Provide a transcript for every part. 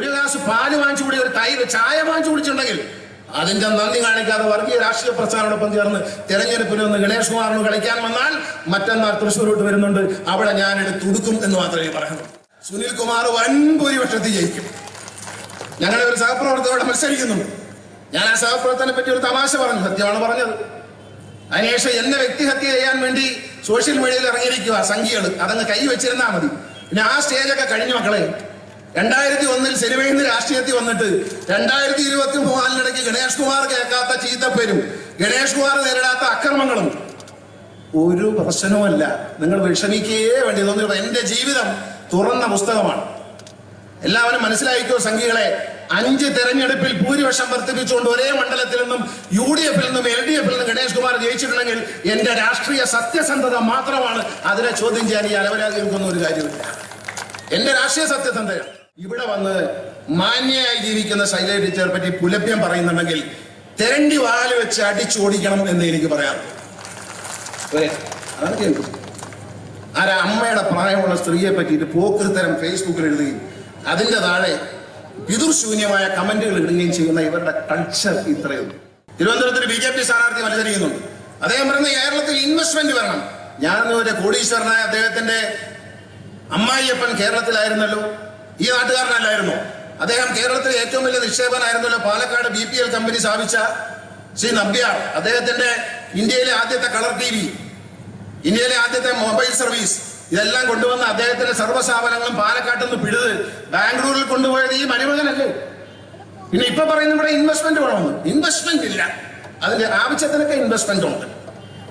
ഒരു ഗ്ലാസ് പാൽ വാങ്ങിച്ചു കൂടി ഒരു തൈര് ചായ വാങ്ങിച്ചു കുടിച്ചിട്ടുണ്ടെങ്കിൽ അതിന്റെ നന്ദി കാണിക്കാതെ വർഗീയ രാഷ്ട്രീയ പ്രസ്ഥാനോടൊപ്പം ചേർന്ന് തെരഞ്ഞെടുപ്പിൽ ഒന്ന് ഗണേഷ് കുമാറിന് കളിക്കാൻ വന്നാൽ മറ്റന്നാൾ തൃശ്ശൂരോട്ട് വരുന്നുണ്ട്. അവിടെ ഞാൻ എടുത്തുടുക്കും എന്ന് മാത്രമേ പറയുന്നു സുനിൽ കുമാർ വൻ ഭൂരിപക്ഷത്തിൽ ജയിക്കും. ഞങ്ങളുടെ ഒരു സഹപ്രവർത്തകരോട് മത്സരിക്കുന്നു. ഞാൻ ആ സഹപ്രവർത്തനെ പറ്റി ഒരു തമാശ പറഞ്ഞു സത്യമാണ് പറഞ്ഞത്. അതിനുശേഷം എന്നെ വ്യക്തിഹത്യ ചെയ്യാൻ വേണ്ടി സോഷ്യൽ മീഡിയയിൽ ഇറങ്ങിയിരിക്കുക സംഖ്യകൾ അതങ്ങ് കൈ വെച്ചിരുന്നാ മതി. പിന്നെ ആ സ്റ്റേജൊക്കെ കഴിഞ്ഞു മക്കളെ. രണ്ടായിരത്തി ഒന്നിൽ സിനിമയിൽ രാഷ്ട്രീയത്തിൽ വന്നിട്ട് രണ്ടായിരത്തി ഇരുപത്തി മൂന്നിനിടയ്ക്ക് ഗണേഷ് കുമാർ കേൾക്കാത്ത ചീത്തപ്പേരും ഗണേഷ് കുമാർ നേരിടാത്ത അക്രമങ്ങളും. ഒരു പ്രശ്നവുമല്ല. നിങ്ങൾ വിഷമിക്കുകയേ വേണ്ടി. തോന്നിയത് എന്റെ ജീവിതം തുറന്ന പുസ്തകമാണ്. എല്ലാവരും മനസ്സിലായിക്കോ സംഘികളെ? അഞ്ച് തെരഞ്ഞെടുപ്പിൽ ഭൂരിപക്ഷം വർദ്ധിപ്പിച്ചുകൊണ്ട് ഒരേ മണ്ഡലത്തിൽ നിന്നും യു ഡി എഫിൽ നിന്നും എൽ ഡി എഫിൽ നിന്നും ഗണേഷ് കുമാർ ജയിച്ചിട്ടുണ്ടെങ്കിൽ എന്റെ രാഷ്ട്രീയ സത്യസന്ധത മാത്രമാണ് അതിനെ ചോദ്യം ചെയ്യാൻ ഈ അലവരാതി ഒരു കാര്യമില്ല എന്റെ രാഷ്ട്രീയ സത്യസന്ധതയാണ്. ഇവിടെ വന്ന് മാന്യയായി ജീവിക്കുന്ന ശൈല ടീച്ചറെ പറ്റി പുലഭ്യം പറയുന്നുണ്ടെങ്കിൽ തെരണ്ടി വാൽ വെച്ച് അടിച്ചോടിക്കണം എന്ന് എനിക്ക് പറയാറുണ്ട്. ആരാ അമ്മയുടെ പ്രായമുള്ള സ്ത്രീയെ പറ്റിയിട്ട് പോക്കൃത്തരം ഫേസ്ബുക്കിൽ എഴുതുകയും അതിന്റെ താഴെ പിതൃശൂന്യമായ കമന്റുകൾ ഇടുകയും ചെയ്യുന്ന ഇവരുടെ കൾച്ചർ ഇത്രയുള്ളൂ തിരുവനന്തപുരത്ത് ബി ജെ പി സ്ഥാനാർത്ഥി മത്സരിക്കുന്നുണ്ട്. അദ്ദേഹം പറയുന്നത് കേരളത്തിൽ ഇൻവെസ്റ്റ്മെന്റ് വരണം. ഞാൻ കോടീശ്വരനായ അദ്ദേഹത്തിന്റെ അമ്മായിയപ്പൻ കേരളത്തിലായിരുന്നല്ലോ. ഈ നാട്ടുകാരനല്ലായിരുന്നു. അദ്ദേഹം കേരളത്തിലെ ഏറ്റവും വലിയ നിക്ഷേപനായിരുന്നല്ലോ Palakkad B P L company സ്ഥാപിച്ച ശ്രീ നബ്യാർ അദ്ദേഹത്തിന്റെ ഇന്ത്യയിലെ ആദ്യത്തെ കളർ ടി വി ഇന്ത്യയിലെ ആദ്യത്തെ മൊബൈൽ സർവീസ് ഇതെല്ലാം കൊണ്ടുവന്ന അദ്ദേഹത്തിന്റെ സർവസ്ഥാപനങ്ങളും പാലക്കാട്ട് നിന്ന് പിഴുത് ബാംഗ്ലൂരിൽ കൊണ്ടുപോയത് ഈ മരുമകനല്ലേ? പിന്നെ ഇപ്പൊ പറയുന്ന ഇവിടെ ഇൻവെസ്റ്റ്മെന്റ് വേണമെന്ന്. ഇൻവെസ്റ്റ്മെന്റ് ഇല്ല. അതിന്റെ ആവശ്യത്തിനൊക്കെ ഇൻവെസ്റ്റ്മെന്റ് ഉണ്ട്.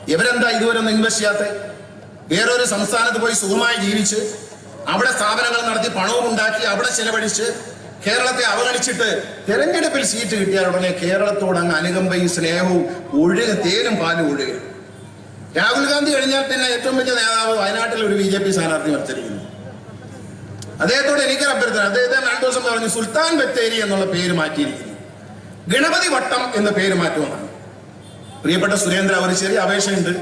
ഇവരെന്താ ഇതുവരെ ഒന്നും ഇൻവെസ്റ്റ് ചെയ്യാത്ത? വേറൊരു സംസ്ഥാനത്ത് പോയി സുഖമായി ജീവിച്ച് അവിടെ സ്ഥാപനങ്ങൾ നടത്തി പണവും ഉണ്ടാക്കി അവിടെ ചെലവഴിച്ച് കേരളത്തെ അവഗണിച്ചിട്ട് തെരഞ്ഞെടുപ്പിൽ സീറ്റ് കിട്ടിയാൽ ഉടനെ കേരളത്തോട് അങ്ങ് അനുകമ്പയും സ്നേഹവും ഒഴുക തേനും പാലും ഒഴുക. രാഹുൽ ഗാന്ധി കഴിഞ്ഞാൽ പിന്നെ ഏറ്റവും വലിയ നേതാവ് വയനാട്ടിൽ ഒരു ബി ജെ പി സ്ഥാനാർത്ഥി മത്സരിക്കുന്നു. അദ്ദേഹത്തോട് എനിക്ക് അഭ്യർത്ഥന. അദ്ദേഹത്തെ രണ്ടു ദിവസം പറഞ്ഞു സുൽത്താൻ ബത്തേരി എന്നുള്ള പേര് മാറ്റിയിരിക്കുന്നു. ഗണപതി വട്ടം എന്ന പേര് മാറ്റുമെന്നാണ്. പ്രിയപ്പെട്ട സുരേന്ദ്ര ഒരു ചെറിയ അപേക്ഷയുണ്ട്.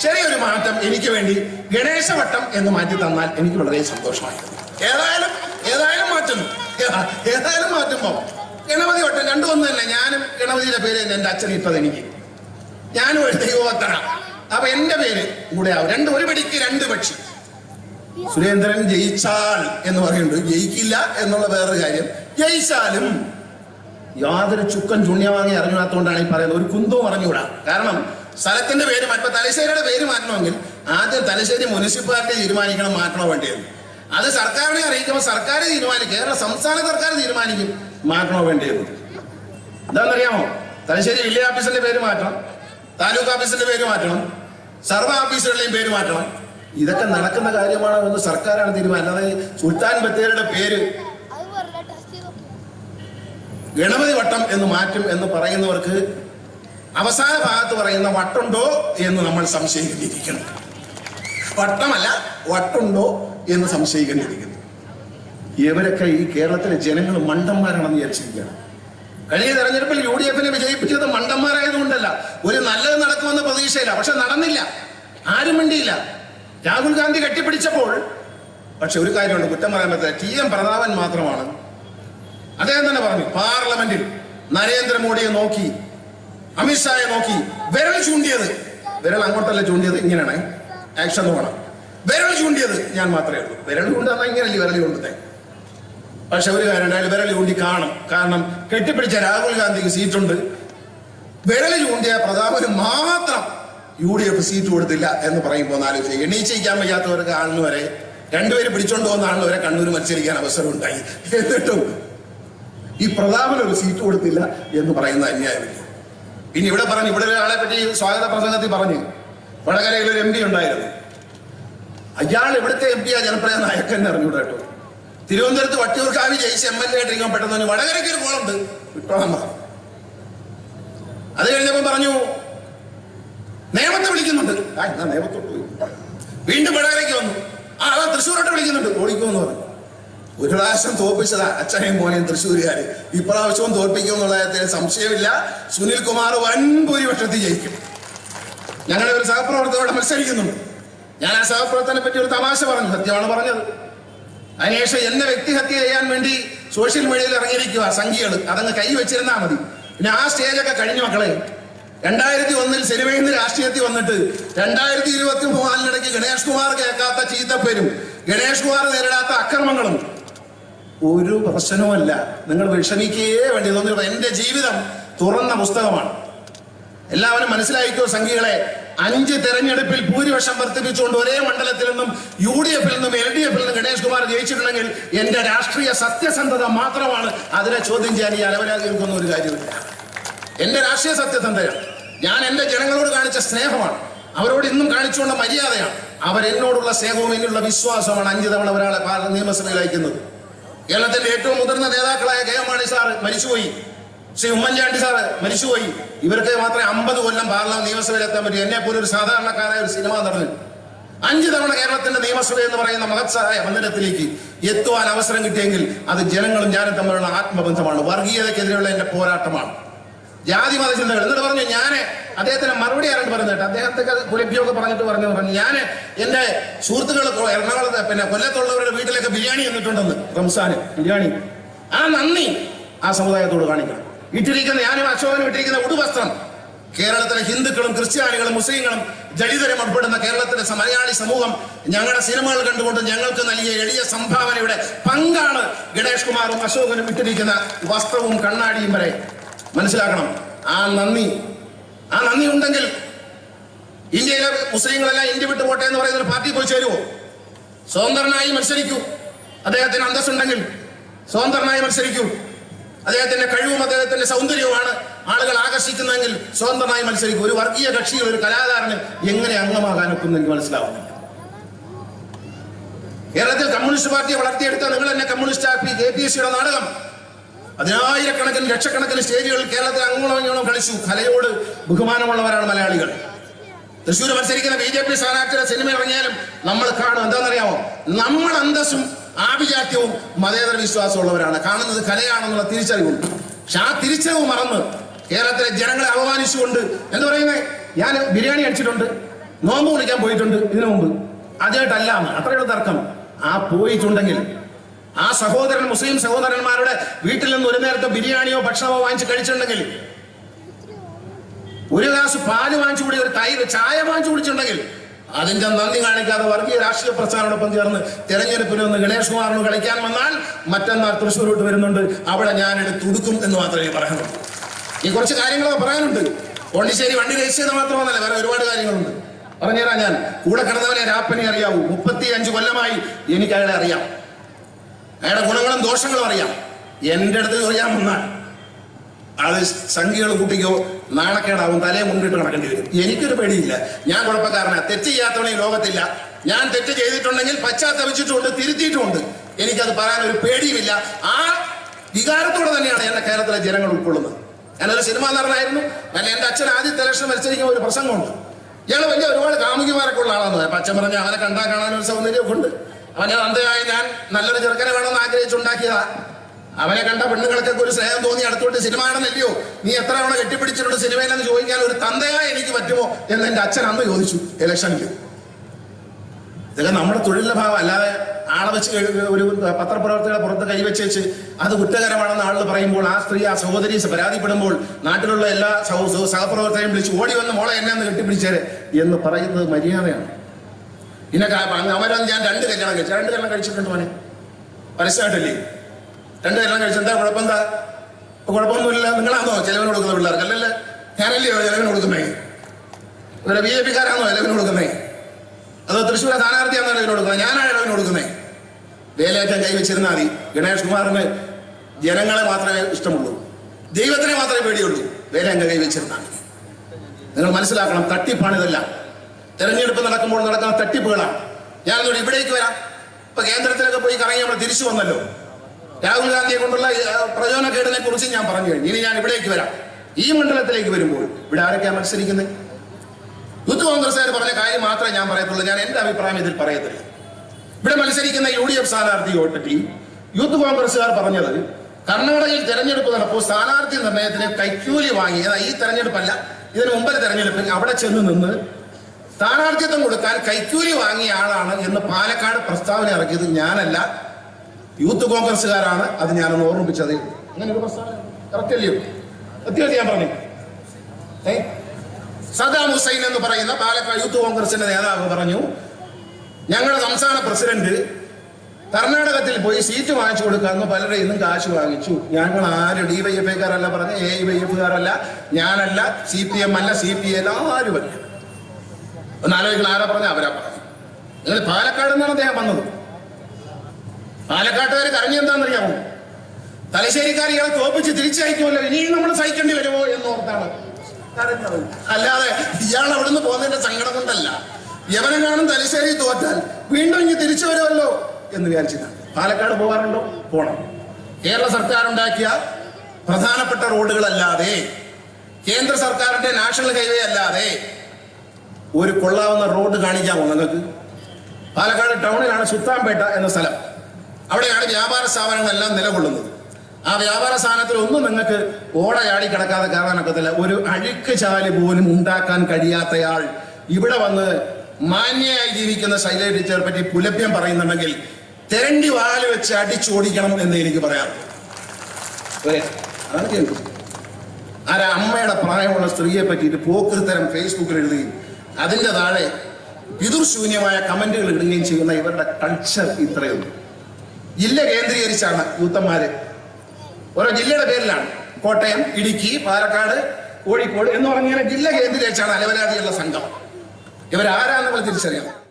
ചെറിയൊരു മാറ്റം എനിക്ക് വേണ്ടി ഗണേശ വട്ടം എന്ന് മാറ്റി തന്നാൽ എനിക്ക് വളരെ സന്തോഷമായിരുന്നു. ഏതായാലും ഏതായാലും മാറ്റുന്നു ഏതാ- ഏതായാലും മാറ്റുമ്പോ ഗണപതി വട്ടം രണ്ടും ഒന്ന് തന്നെ. ഞാനും ഗണപതിയുടെ പേര് തന്നെ എന്റെ അച്ഛൻ ഇട്ടത് എനിക്ക്. ഞാനും ഒരു ദൈവഭക്തന. അപ്പൊ എന്റെ പേര് കൂടെ ആവും. രണ്ട് ഒരു പിടിക്ക് രണ്ട് പക്ഷി. സുരേന്ദ്രൻ ജയിച്ചാൽ എന്ന് പറയുന്നുണ്ട്. ജയിക്കില്ല എന്നുള്ള വേറൊരു കാര്യം. ജയിച്ചാലും യാതൊരു ചുക്കൻ ചുണ്യവാങ്ങി അറിഞ്ഞാത്തോണ്ടാണ് ഈ പറയുന്നത്. ഒരു കുന്തവും അറിഞ്ഞുകൂടാ. കാരണം സ്ഥലത്തിന്റെ പേര് മാറ്റുമ്പോ തലശ്ശേരിയുടെ പേര് മാറ്റണമെങ്കിൽ ആദ്യം തലശ്ശേരി മുനിസിപ്പാലിറ്റി തീരുമാനിക്കണം മാറ്റണോ വേണ്ടിയെന്ന് അത് സർക്കാരിനെ അറിയിക്കുമ്പോൾ സർക്കാർ തീരുമാനിക്കും. കേരള സംസ്ഥാന സർക്കാർ തീരുമാനിക്കും മാറ്റണോ വേണ്ടിയെന്ന് എന്താണെന്നറിയാമോ തലശ്ശേരി വില്ലേജ് ഓഫീസിന്റെ പേര് മാറ്റണം താലൂക്ക് ഓഫീസിന്റെ പേര് മാറ്റണം സർവ ഓഫീസുകളുടെയും പേര് മാറ്റണം. ഇതൊക്കെ നടക്കുന്ന കാര്യമാണോ എന്ന് സർക്കാരാണ് തീരുമാനം. അല്ലാതെ സുൽത്താൻ ബത്തേരിയുടെ പേര് ഗണപതി വട്ടം എന്ന് മാറ്റും എന്ന് പറയുന്നവർക്ക് അവസാന ഭാഗത്ത് പറയുന്ന വട്ടുണ്ടോ എന്ന് നമ്മൾ സംശയിക്കേണ്ടിയിരിക്കുന്നു. വട്ടമല്ല വട്ടുണ്ടോ എന്ന് സംശയിക്കേണ്ടിയിരിക്കുന്നു. ഇവരൊക്കെ ഈ കേരളത്തിലെ ജനങ്ങൾ മണ്ടന്മാരാണെന്ന് വിചാരിച്ചിരിക്കുകയാണ്. കഴിഞ്ഞ തെരഞ്ഞെടുപ്പിൽ യു ഡി എഫിനെ വിജയിപ്പിച്ചത് മണ്ടന്മാരായതുകൊണ്ടല്ല. ഒരു നല്ലത് നടക്കുമെന്ന പ്രതീക്ഷയില്ല. പക്ഷെ നടന്നില്ല. ആരും മിണ്ടിയില്ല. രാഹുൽ ഗാന്ധി കെട്ടിപ്പിടിച്ചപ്പോൾ പക്ഷെ ഒരു കാര്യമുണ്ട് കുറ്റം പറയാൻ പറ്റില്ല. ടി എം പ്രതാപൻ മാത്രമാണ്. അദ്ദേഹം തന്നെ പറഞ്ഞു പാർലമെന്റിൽ നരേന്ദ്രമോദിയെ നോക്കി അമിത്ഷായെ നോക്കി. വിരൽ ചൂണ്ടിയത്. വിരൽ അങ്ങോട്ടല്ല ചൂണ്ടിയത് ഇങ്ങനെയാണ്. ആക്ഷൻ വേണം. വിരൽ ചൂണ്ടിയത് ഞാൻ മാത്രമേ ഉള്ളൂ. വിരൽ ചൂണ്ടെന്നാൽ ഇങ്ങനല്ലേ വിരൽ ചൂണ്ടുന്നത് പക്ഷെ ഒരു കാര്യം അയാൾ വിരൽ ചൂണ്ടി കാണും. കാരണം കെട്ടിപ്പിടിച്ച രാഹുൽ ഗാന്ധിക്ക് സീറ്റുണ്ട്. വിരൽ ചൂണ്ടിയ പ്രതാപന് മാത്രം യു ഡി എഫ് സീറ്റ് കൊടുത്തില്ല എന്ന് പറയുമ്പോൾ ആലോചിച്ച് എണീച്ചിരിക്കാൻ വയ്യാത്തവർക്ക് ആളിന് വരെ രണ്ടുപേര് പിടിച്ചോണ്ട് പോകുന്ന ആളിന് വരെ കണ്ണൂർ മത്സരിക്കാൻ അവസരം ഉണ്ടായി. എന്നിട്ടും ഈ പ്രതാപന് ഒരു സീറ്റ് കൊടുത്തില്ല എന്ന് പറയുന്ന അന്യായമില്ല. പിന്നെ ഇവിടെ പറഞ്ഞു ഇവിടെ ഒരാളെ പറ്റി സ്വാഗത പ്രസംഗത്തിൽ പറഞ്ഞു. വടകരയിൽ ഒരു എം പി ഉണ്ടായിരുന്നു. അയാൾ ഇവിടുത്തെ എം പി ആ ജനപ്രിയ നായകൻ അറിഞ്ഞൂടെ കേട്ടോ. തിരുവനന്തപുരത്ത് വട്ടിയൂർക്കാവി ജയിച്ച് എം എൽ എ ആയിട്ടിരിക്കാൻ പെട്ടെന്ന് വടകരയ്ക്ക് ഒരു കോളുണ്ട് വിട്ടോളം പറഞ്ഞു. അത് കഴിഞ്ഞപ്പോൾ പറഞ്ഞു നേമത്തെ വിളിക്കുന്നുണ്ട്. ആ എന്നാ നേമത്തോട്ട് പോയി. വീണ്ടും വടകരയ്ക്ക് വന്നു. ആ അതാ തൃശ്ശൂരോട്ട് വിളിക്കുന്നുണ്ട്. ഓടിക്കുമെന്ന് പറഞ്ഞു. ഒരു പ്രാവശ്യം തോൽപ്പിച്ചതാ അച്ഛനെയും മോനെയും തൃശ്ശൂരുകാര്. ഇപ്രാവശ്യവും തോൽപ്പിക്കും എന്നുള്ള സംശയമില്ല. സുനിൽ കുമാർ വൻ ഭൂരിപക്ഷത്തിൽ ജയിക്കും. ഞങ്ങളുടെ ഒരു സഹപ്രവർത്തകരോട് മത്സരിക്കുന്നുണ്ട്. ഞാൻ ആ സഹപ്രവർത്തനെ പറ്റി ഒരു തമാശ പറഞ്ഞു. സത്യമാണ് പറഞ്ഞത്. അതിനുശേഷം എന്നെ വ്യക്തിഹത്യ ചെയ്യാൻ വേണ്ടി സോഷ്യൽ മീഡിയയിൽ ഇറങ്ങിയിരിക്കുക സംഖ്യകൾ അതങ്ങ് കൈ വെച്ചിരുന്നാൽ മതി. പിന്നെ ആ സ്റ്റേജൊക്കെ കഴിഞ്ഞു മക്കളെ. രണ്ടായിരത്തി ഒന്നിൽ സിനിമയിൽ നിന്ന് രാഷ്ട്രീയത്തിൽ വന്നിട്ട് രണ്ടായിരത്തി ഇരുപത്തി മൂന്നിനിടയ്ക്ക് ഗണേഷ് കുമാർ കേൾക്കാത്ത ചീത്തപ്പേരും ഗണേഷ് കുമാർ നേരിടാത്ത അക്രമങ്ങളും ഒരു പ്രശ്നവുമല്ല. നിങ്ങൾ വിഷമിക്കുകയേ വേണ്ടി തോന്നിയത് എന്റെ ജീവിതം തുറന്ന പുസ്തകമാണ്. എല്ലാവരും മനസ്സിലായിക്കോ സംഘികളെ? അഞ്ച് തെരഞ്ഞെടുപ്പിൽ ഭൂരിപക്ഷം വർദ്ധിപ്പിച്ചുകൊണ്ട് ഒരേ മണ്ഡലത്തിൽ നിന്നും യു ഡി എഫിൽ നിന്നും എൽ ഡി എഫിൽ നിന്നും ഗണേഷ് കുമാർ ജയിച്ചിട്ടുണ്ടെങ്കിൽ എന്റെ രാഷ്ട്രീയ സത്യസന്ധത മാത്രമാണ് അതിനെ ചോദ്യം ചെയ്യാൻ ഈ അലവരാതി നിൽക്കുന്ന ഒരു കാര്യമില്ല. എന്റെ രാഷ്ട്രീയ സത്യസന്ധതയാണ്. ഞാൻ എന്റെ ജനങ്ങളോട് കാണിച്ച സ്നേഹമാണ്. അവരോട് ഇന്നും കാണിച്ചുകൊണ്ട മര്യാദയാണ്. അവരെന്നോടുള്ള സ്നേഹവും എന്നുള്ള വിശ്വാസമാണ് അഞ്ച് തവണ ഒരാളെ നിയമസഭയിൽ അയക്കുന്നത്. കേരളത്തിന്റെ ഏറ്റവും മുതിർന്ന നേതാക്കളായ കെ എം മാണി സാറ് മരിച്ചുപോയി. ശ്രീ ഉമ്മൻചാണ്ടി സാറ് മരിച്ചുപോയി. ഇവർക്ക് മാത്രമേ അമ്പത് കൊല്ലം പാർലമെന്റ് നിയമസഭയിൽ എത്താൻ പറ്റൂ. എന്നെ പോലെ ഒരു സാധാരണക്കാരായ ഒരു സിനിമ നടന്നു അഞ്ചു തവണ കേരളത്തിന്റെ നിയമസഭ എന്ന് പറയുന്ന മഹത്സായ മന്ദിരത്തിലേക്ക് എത്തുവാൻ അവസരം കിട്ടിയെങ്കിൽ അത് ജനങ്ങളും ഞാനും തമ്മിലുള്ള ആത്മബന്ധമാണ്. വർഗീയതക്കെതിരെയുള്ള എന്റെ പോരാട്ടമാണ്. ജാതി മത ചിന്തകൾ. എന്നിട്ട് പറഞ്ഞു ഞാൻ അദ്ദേഹത്തിന് മറുപടി ആരാണ്ട് പറഞ്ഞു കേട്ടോ? അദ്ദേഹത്തെ കുലഭ്യമൊക്കെ പറഞ്ഞിട്ട് പറഞ്ഞു പറഞ്ഞു ഞാൻ എന്റെ സുഹൃത്തുക്കൾ എറണാകുളത്ത് പിന്നെ കൊല്ലത്തുള്ളവരുടെ വീട്ടിലൊക്കെ ബിരിയാണി എന്നിട്ടുണ്ടെന്ന് റംസാന് ബിരിയാണി. ആ നന്ദി ആ സമുദായത്തോട് കാണിക്കണം. ഇട്ടിരിക്കുന്ന ഞാനും അശോകനും ഇട്ടിരിക്കുന്ന ഉടുവസ്ത്രം കേരളത്തിലെ ഹിന്ദുക്കളും ക്രിസ്ത്യാനികളും മുസ്ലിങ്ങളും ദളിതരും ഉൾപ്പെടുന്ന കേരളത്തിലെ മലയാളി സമൂഹം ഞങ്ങളുടെ സിനിമകൾ കണ്ടുകൊണ്ട് ഞങ്ങൾക്ക് നൽകിയ എളിയ സംഭാവനയുടെ പങ്കാണ് ഗണേഷ് കുമാറും അശോകനും ഇട്ടിരിക്കുന്ന വസ്ത്രവും കണ്ണാടിയും വരെ. മനസ്സിലാക്കണം. ആ നന്ദി. ആ നന്ദി ഉണ്ടെങ്കിൽ ഇന്ത്യയിലെ മുസ്ലിങ്ങളെല്ലാം ഇന്ത്യ വിട്ടു പോട്ടെ എന്ന് പറയുന്ന പാർട്ടി പോയി ചേരുവോ? സ്വതന്ത്രനായി മത്സരിക്കൂ. അദ്ദേഹത്തിന് അന്തസ്സുണ്ടെങ്കിൽ സ്വതന്ത്രനായി മത്സരിക്കൂ. അദ്ദേഹത്തിന്റെ കഴിവും അദ്ദേഹത്തിന്റെ സൗന്ദര്യവുമാണ് ആളുകൾ ആകർഷിക്കുന്നതെങ്കിൽ സ്വതന്ത്രനായി മത്സരിക്കും. ഒരു വർഗീയ കക്ഷിയിൽ ഒരു കലാകാരന് എങ്ങനെ അംഗമാകാൻ എനിക്ക് മനസ്സിലാവുന്നില്ല. കേരളത്തിൽ കമ്മ്യൂണിസ്റ്റ് പാർട്ടിയെ വളർത്തിയെടുത്ത നിങ്ങൾ തന്നെ കമ്മ്യൂണിസ്റ്റ് ആക്കി കെ പി എസ് സിയുടെ നാടകം. പതിനായിരക്കണക്കിന് ലക്ഷക്കണക്കിന് സ്റ്റേജുകളിൽ കേരളത്തിൽ അങ്ങോളം ഇങ്ങോളം കളിച്ചു. കലയോട് ബഹുമാനമുള്ളവരാണ് മലയാളികൾ. തൃശ്ശൂർ മത്സരിക്കുന്ന ബി ജെ പി സ്ഥാനാർത്ഥിയുടെ സിനിമ ഇറങ്ങിയാലും നമ്മൾ കാണും. എന്താണെന്നറിയാമോ? നമ്മൾ അന്തസ്സും ആഭിജാത്യവും മതേതര വിശ്വാസമുള്ളവരാണ് കാണുന്നത് കലയാണെന്നുള്ള തിരിച്ചറിവുണ്ട് പക്ഷെ ആ തിരിച്ചറിവ് മറന്ന് കേരളത്തിലെ ജനങ്ങളെ അപമാനിച്ചുകൊണ്ട് എന്ന് പറയുന്നത് ഞാൻ ബിരിയാണി അടിച്ചിട്ടുണ്ട്. നോമ്പ് കുളിക്കാൻ പോയിട്ടുണ്ട് ഇതിനു മുമ്പ്. ആദ്യമായിട്ടല്ല അത്രയുള്ള തർക്കം. ആ പോയിട്ടുണ്ടെങ്കിൽ ആ സഹോദരൻ മുസ്ലിം സഹോദരന്മാരുടെ വീട്ടിൽ നിന്ന് ഒരു നേരത്തെ ബിരിയാണിയോ ഭക്ഷണമോ വാങ്ങിച്ച് കഴിച്ചിട്ടുണ്ടെങ്കിൽ ഒരു ഗ്ലാസ് പാൽ വാങ്ങിച്ചു കൂടി ഒരു തൈര് ചായ വാങ്ങിച്ചു കുടിച്ചിട്ടുണ്ടെങ്കിൽ അതിന്റെ നന്ദി കാണിക്കാതെ വർഗീയ രാഷ്ട്രീയ പ്രസ്ഥാനോടൊപ്പം ചേർന്ന് തെരഞ്ഞെടുപ്പിന് ഒന്ന് ഗണേഷ് കുമാറിന് കളിക്കാൻ വന്നാൽ മറ്റന്നാൾ തൃശ്ശൂരോട്ട് വരുന്നുണ്ട്. അവിടെ ഞാൻ തുടുക്കും എന്ന് മാത്രമേ പറയുന്നു ഈ കുറച്ച് കാര്യങ്ങളൊക്കെ പറയാനുണ്ട്. പോണ്ടിശ്ശേരി വണ്ടി രജിസ്റ്റർ ചെയ്ത് മാത്രമല്ല വേറെ ഒരുപാട് കാര്യങ്ങളുണ്ട്. പറഞ്ഞുതരാം ഞാൻ. കൂടെ കിടന്നവരെ രാപ്പനെ അറിയാവൂ. മുപ്പത്തി അഞ്ച് കൊല്ലമായി എനിക്ക് അയാളെ അറിയാം. അയാളുടെ ഗുണങ്ങളും ദോഷങ്ങളും അറിയാം. എന്റെ അടുത്ത് ചോദിക്കാൻ വന്നാൽ അത് സംഖ്യകൾ കൂട്ടിക്കോ നാണക്കേടാവും തലയെ മുണ്ടിട്ട് നടക്കേണ്ടി വരും. എനിക്കൊരു പേടിയില്ല. ഞാൻ കുഴപ്പക്കാരനാ. തെറ്റ് ചെയ്യാത്തവണേ ലോകത്തില്ല. ഞാൻ തെറ്റ് ചെയ്തിട്ടുണ്ടെങ്കിൽ പശ്ചാത്തപിച്ചിട്ടുണ്ട് തിരുത്തിയിട്ടുമുണ്ട് എനിക്കത് പറയാൻ ഒരു പേടിയുമില്ല. ആ വികാരത്തോടെ തന്നെയാണ് എന്നെ കേരളത്തിലെ ജനങ്ങൾ ഉൾക്കൊള്ളുന്നത്. ഞാനൊരു സിനിമാ നടനായിരുന്നു. അല്ല എന്റെ അച്ഛൻ ആദ്യത്തെ ലക്ഷം മത്സരിക്കുമ്പോൾ ഒരു പ്രസംഗമുണ്ട്. ഞങ്ങൾ വലിയ ഒരുപാട് കാമുകിമാരൊക്കെ ഉള്ള ആളാണ്. പറയാം അച്ഛൻ പറഞ്ഞ അവനെ കണ്ടാൽ കാണാൻ ഒരു സൗന്ദര്യമൊക്കെ ഉണ്ട്. അവനെ അന്തയായ ഞാൻ നല്ലൊരു ചെറുക്കനെ വേണമെന്ന് ആഗ്രഹിച്ചുണ്ടാക്കിയതാ. അവനെ കണ്ട പെണ്ണുങ്ങൾക്കൊക്കെ ഒരു സ്നേഹം തോന്നി അടുത്തോട്ട് സിനിമ ആണെന്നല്ലയോ നീ എത്ര തവണ കെട്ടിപ്പിടിച്ചിട്ടുണ്ട് സിനിമയിലെന്ന് ചോദിക്കാൻ ഒരു തന്തയായി എനിക്ക് പറ്റുമോ എന്ന് എന്റെ അച്ഛൻ അന്ന് ചോദിച്ചു ഇലക്ഷനിൽ ഇതൊക്കെ നമ്മുടെ തൊഴിലിന്റെ ഭാവം അല്ലാതെ ആളെ വെച്ച് ഒരു പത്രപ്രവർത്തകരുടെ പുറത്ത് കൈവച്ച് വെച്ച് അത് കുറ്റകരമാണെന്ന് ആളുകൾ പറയുമ്പോൾ ആ സ്ത്രീ ആ സഹോദരി പരാതിപ്പെടുമ്പോൾ നാട്ടിലുള്ള എല്ലാ സഹ- സഹ- സഹപ്രവർത്തകരെയും വിളിച്ച് ഓടി വന്ന് മോളെ എന്നെ ഒന്ന് കെട്ടിപ്പിടിച്ചേരെ എന്ന് പറയുന്നത് മര്യാദയാണ്. പിന്നെ അവരൊന്ന് ഞാൻ രണ്ട് കല്യാണം കഴിച്ചു. രണ്ട് കല്യാണം കഴിച്ചിട്ടുണ്ട് മോനെ. പരസ്യമായിട്ടല്ലേ? രണ്ട് കല്യാണം കഴിച്ചു എന്താ കുഴപ്പം എന്താ കുഴപ്പമൊന്നുമില്ല. നിങ്ങളാണോ ചിലവിന് കൊടുക്കുന്ന പിള്ളേർക്ക്? അല്ലല്ലേ ഞാനല്ലയോ ചിലവിന് കൊടുക്കുന്നേ. ഇവരെ ബി ജെ പിക്കാരാണോ ചിലവിന് കൊടുക്കുന്നേ? അതോ തൃശ്ശൂരെ സ്ഥാനാർത്ഥിയാണോ ചെലവിന് കൊടുക്കുന്നത് ഞാനാണ് ചെലവിന് കൊടുക്കുന്നേ. വേലയേറ്റം കൈവച്ചിരുന്നാൽ മതി. ഗണേഷ് കുമാറിന് ജനങ്ങളെ മാത്രമേ ഇഷ്ടമുള്ളൂ. ദൈവത്തിനെ മാത്രമേ പേടിയുള്ളൂ. വേലയങ്ക കൈവച്ചിരുന്നാൽ നിങ്ങൾ മനസ്സിലാക്കണം തട്ടിപ്പാണ് ഇതെല്ലാം. തെരഞ്ഞെടുപ്പ് നടക്കുമ്പോൾ നടക്കുന്ന തട്ടിപ്പുകളാണ്. ഞാൻ ഇതോടെ ഇവിടേക്ക് വരാം. ഇപ്പൊ കേന്ദ്രത്തിലൊക്കെ പോയി കറങ്ങി നമ്മൾ തിരിച്ചു വന്നല്ലോ. രാഹുൽ ഗാന്ധിയെ കൊണ്ടുള്ള പ്രചോദനക്കേടിനെ കുറിച്ച് ഞാൻ പറഞ്ഞു കഴിഞ്ഞു. ഇനി ഞാൻ ഇവിടേക്ക് വരാം. ഈ മണ്ഡലത്തിലേക്ക് വരുമ്പോൾ ഇവിടെ ആരൊക്കെയാണ് മത്സരിക്കുന്നത് യൂത്ത് കോൺഗ്രസ്സുകാർ പറഞ്ഞ കാര്യം മാത്രമേ ഞാൻ പറയത്തുള്ളൂ. ഞാൻ എന്റെ അഭിപ്രായം ഇതിൽ പറയത്തില്ല. ഇവിടെ മത്സരിക്കുന്ന യു ഡി എഫ് സ്ഥാനാർത്ഥി ഒട്ടി യൂത്ത് കോൺഗ്രസ്സുകാർ പറഞ്ഞത് കർണാടകയിൽ തെരഞ്ഞെടുപ്പ് നടപ്പോൾ സ്ഥാനാർത്ഥി നിർണയത്തിന് കൈക്കൂലി വാങ്ങി. ഈ തെരഞ്ഞെടുപ്പല്ല. ഇതിന് മുമ്പത്തെ തെരഞ്ഞെടുപ്പിൽ അവിടെ ചെന്ന് നിന്ന് സ്ഥാനാർത്ഥിത്വം കൊടുക്കാൻ കൈക്കൂലി വാങ്ങിയ ആളാണ് എന്ന് പാലക്കാട് പ്രസ്താവന ഇറക്കിയത് ഞാനല്ല. യൂത്ത് കോൺഗ്രസ്സുകാരാണ്. അത് ഞാനൊന്ന് ഓർമ്മിപ്പിച്ചത്. അങ്ങനെ ഒരു പ്രസ്താവന കറക്റ്റ് അല്ലയോ? ഞാൻ പറഞ്ഞു. ഏ? സദാം ഹുസൈൻ എന്ന് പറയുന്ന പാലക്കാട് യൂത്ത് കോൺഗ്രസിന്റെ നേതാവ് പറഞ്ഞു ഞങ്ങളുടെ സംസ്ഥാന പ്രസിഡന്റ് കർണാടകത്തിൽ പോയി സീറ്റ് വാങ്ങിച്ചു കൊടുക്കാമെന്ന് പലരുടെ ഇന്നും കാശ് വാങ്ങിച്ചു. ഞങ്ങൾ ആരും ഡി വൈ എഫ് ഐക്കാരല്ല പറഞ്ഞ എ വൈ എഫുകാരല്ല ഞാനല്ല. സി പി എം അല്ല. സി പി എൽ ആരുമല്ല ഒന്ന് ആലോചിക്കണം ആരാ പറഞ്ഞ? അവരാ പറഞ്ഞു. നിങ്ങൾ പാലക്കാട് നിന്നാണ് അദ്ദേഹം വന്നത്. പാലക്കാട്ടുകാർ കരഞ്ഞു എന്താണെന്നറിയാമോ? തലശ്ശേരിക്കാർ ഇയാളെ തോപ്പിച്ച് തിരിച്ചയക്കുമല്ലോ. ഇനിയും നമ്മൾ സഹിക്കേണ്ടി വരുമോ എന്ന് ഓർത്താണ് കരഞ്ഞത് അല്ലാതെ ഇയാൾ അവിടുന്ന് പോകുന്നതിന്റെ സങ്കടം കൊണ്ടല്ല. കാണും തലശ്ശേരി തോറ്റാൽ വീണ്ടും ഇനി തിരിച്ചു വരുമല്ലോ എന്ന് വിചാരിച്ചിട്ടാണ് പാലക്കാട് പോകാറുണ്ടോ? പോണം. കേരള സർക്കാർ ഉണ്ടാക്കിയ പ്രധാനപ്പെട്ട റോഡുകളല്ലാതെ കേന്ദ്ര സർക്കാരിന്റെ നാഷണൽ ഹൈവേ അല്ലാതെ ഒരു കൊള്ളാവുന്ന റോഡ് കാണിക്കാമോ നിങ്ങൾക്ക്? പാലക്കാട് ടൗണിലാണ് സുത്താൻപേട്ട എന്ന സ്ഥലം. അവിടെയാണ് വ്യാപാര സ്ഥാപനങ്ങളെല്ലാം നിലകൊള്ളുന്നത്. ആ വ്യാപാര സ്ഥാനത്തിൽ ഒന്നും നിങ്ങൾക്ക് ഓടയാടി കിടക്കാതെ കയറാനൊക്കത്തില്ല ഒരു അഴുക്ക് ചാൽ പോലും ഉണ്ടാക്കാൻ കഴിയാത്തയാൾ ഇവിടെ വന്ന് മാന്യയായി ജീവിക്കുന്ന ശൈല ടീച്ചറെ പറ്റി പുലഭ്യം പറയുന്നുണ്ടെങ്കിൽ തെരണ്ടി വാൽ വെച്ച് അടിച്ചോടിക്കണം എന്ന് എനിക്ക് പറയാറുണ്ട്. അതാണ് ആരാ അമ്മയുടെ പ്രായമുള്ള സ്ത്രീയെ പറ്റിയിട്ട് പോക്കൃത്തരം ഫേസ്ബുക്കിൽ എഴുതുകയും അതിന്റെ താഴെ പിതൃശൂന്യമായ കമന്റുകൾ ഇടുകയും ചെയ്യുന്ന ഇവരുടെ കൾച്ചർ ഇത്രയുണ്ട് ജില്ല കേന്ദ്രീകരിച്ചാണ് യൂത്തന്മാര്. ഓരോ ജില്ലയുടെ പേരിലാണ്. കോട്ടയം ഇടുക്കി പാലക്കാട് കോഴിക്കോട് എന്ന് പറഞ്ഞ ജില്ല കേന്ദ്രീകരിച്ചാണ് അലവരാതിയുള്ള സംഘം. ഇവരാരാന്ന് നമ്മൾ തിരിച്ചറിയണം.